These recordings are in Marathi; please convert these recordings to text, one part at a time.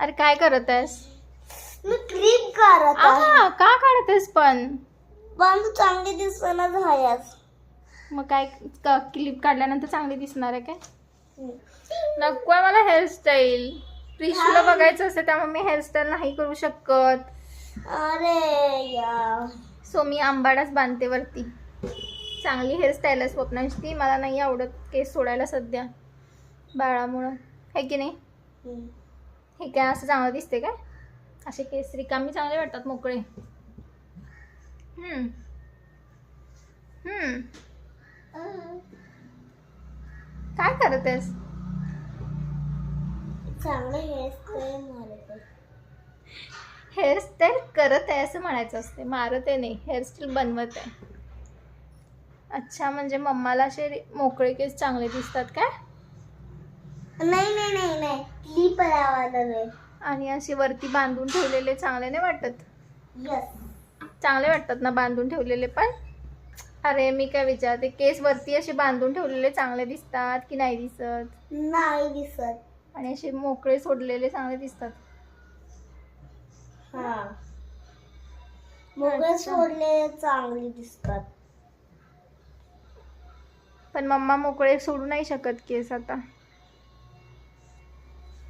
अरे काय करत आहेस मी क्लिप काढत आहे आ, का काढत आहेस पण पण तू चांगली दिसना झाल्यास मग काय क्लिप काढल्यानंतर चांगली दिसणार आहे काय? नको आहे मला हेअरस्टाईल प्रिशूला बघायचं असतं त्यामुळे मी हेअरस्टाईल नाही करू शकत. अरे यार. सो मी आंबाडाच बांधते वरती. चांगली हेअरस्टाईल आहे स्वप्नांची. मला नाही आवडत केस सोडायला सध्या. बाळामुळं. है की नाही? हम्म. हे काय असं चांगलं दिसते काय? असे केस रिकामी चांगले वाटतात मोकळे. हम्म. हम्म. काय करत आहेस चांगलं हेअरस्टाईल मारत. आहे. हेअरस्टाईल करत आहे असं म्हणायचं असते मारत आहे नाही हेअरस्टाईल बनवत आहे. अच्छा म्हणजे मम्माला असे मोकळे केस चांगले दिसतात काय? नाही नाही नाही नाही. आणि असे वरती बांधून ठेवलेले चांगले नाही वाटत? यस चांगले वाटतात ना बांधून ठेवलेले पण? अरे मी काय विचारते केस वरती असे बांधून ठेवलेले चांगले दिसतात की नाही दिसत? नाही दिसत. आणि असे मोकळे सोडलेले चांगले दिसतात? हा. मोकळे अच्छा. सोडले चांगली दिसतात. पण मम्मा मोकळे सोडू नाही शकत केस आता.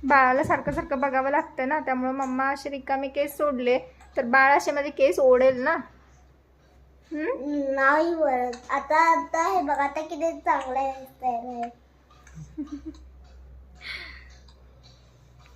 बाळाला सारखं सारखं बघावं लागतं ना त्यामुळे मम्मा असे रिकामे केस सोडले. तर बाळ असे माझे केस ओढेल ना? हम्म? नाही आता आता हे बघ आता किती चांगलं आहे